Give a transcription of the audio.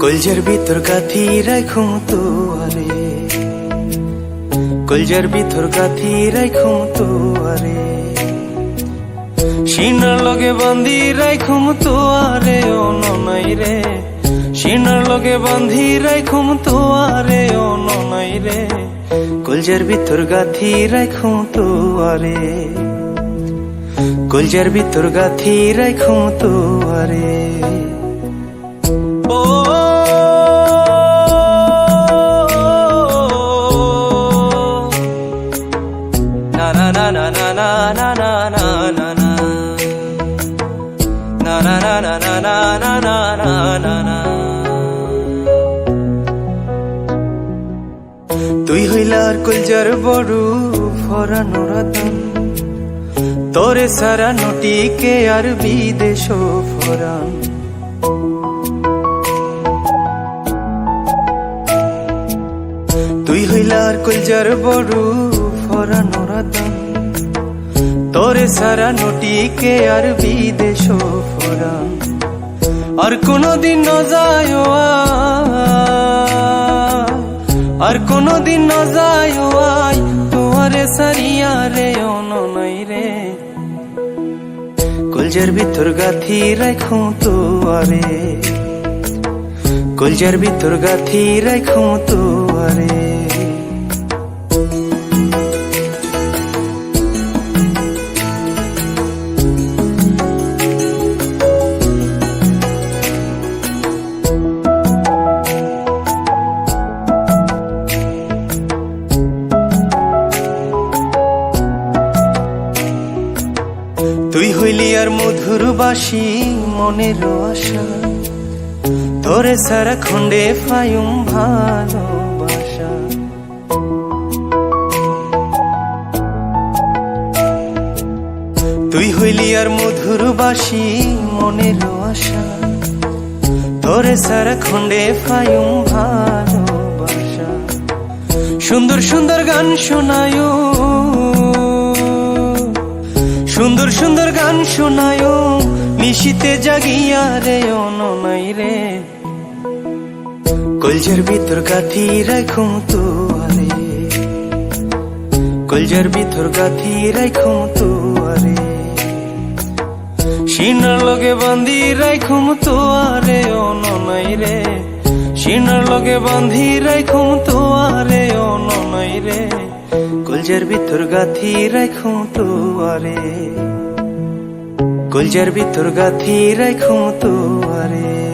কলজের ভিতর কাথি রাখুম তো আরে কলজের ভিতর কাথি রাখুম তো আরে সিনার লগে বান্ধি রাখুম তো আরে ও ননাই রে। সিনার লগে বান্ধি রাখুম তো আরে ও ননাই রে। কলজের ভিতর গাথি রাখুম তো আরে কলজের ভিতর গাথি রাখুম তো না না না না না না না না না না না না না না না না না না না তুই হইলার কলজার বড় ফরানো রতন তোরে সারা নটিকে আর বিদেশ ফরান তুই হইলার কলজার বড় তোরে সারা নটিকে আর বিদেশ ফরান আর কোনদিন ন যায় আর কোনদিন ন যায় তোমারে সারিয়া রে অননাই রে। কলজার ভিতর গাথি রাখুম তো আরে কলজার ভিতর গাথি রাখুম তো তুই হইলি আর মধুর বাসি মনের আশা। তোরে সারা খন্ডে ফায়ুম ভালোবাসা। তুই হইলি আর মধুর বাসি মনের আশা। তোরে সারা খন্ডে ফায়ুম ভালোবাসা। সুন্দর সুন্দর গান শোনায়। সুন্দর সুন্দর গান শোনায় মিশিতে জাগিয়া রে অননাই রে। কলজার ভিতর কাথি রাখুম তো আরে কলজার ভিতর কাথি রাখুম তো আরে সিনার লগে বান্ধি রাখুম তো আরে অননাই রে। সিনার লগে বান্ধি রাখুম তো গুলজার ভিতর গাথি রাখো তোয়ারে গুলজার ভিতর গাথি রাখো তোয়ারে